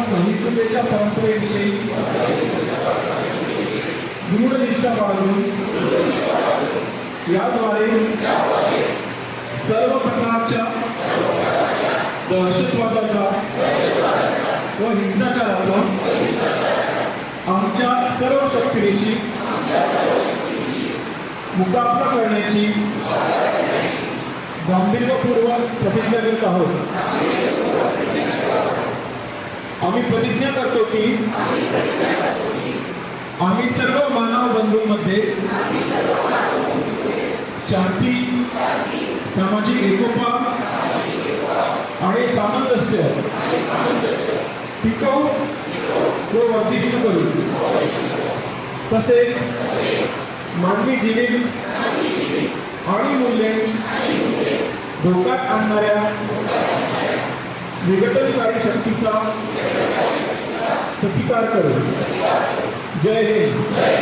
सहिष्णुतेच्या परंपरेविषयी दृढ निष्ठा बाळगून याद्वारे सर्व प्रकारच्या दहशतवादाचा व हिंसाचाराचा आमच्या सर्व शक्तीनिशी मुकाबला करण्याची गांभीर्यपूर्वक प्रतिज्ञा करत आहोत. आम्ही प्रतिज्ञा करतो की आम्ही सर्व मानव बंधूंमध्ये शांती सामाजिक एकोपा आणि सामंजस्य टिकवू व वर्धिष्ट करू. तसेच मानवी जीवन धोक्यात आणणाऱ्या विघटनकारी शक्तीचा प्रतिकार करू जय हिंद.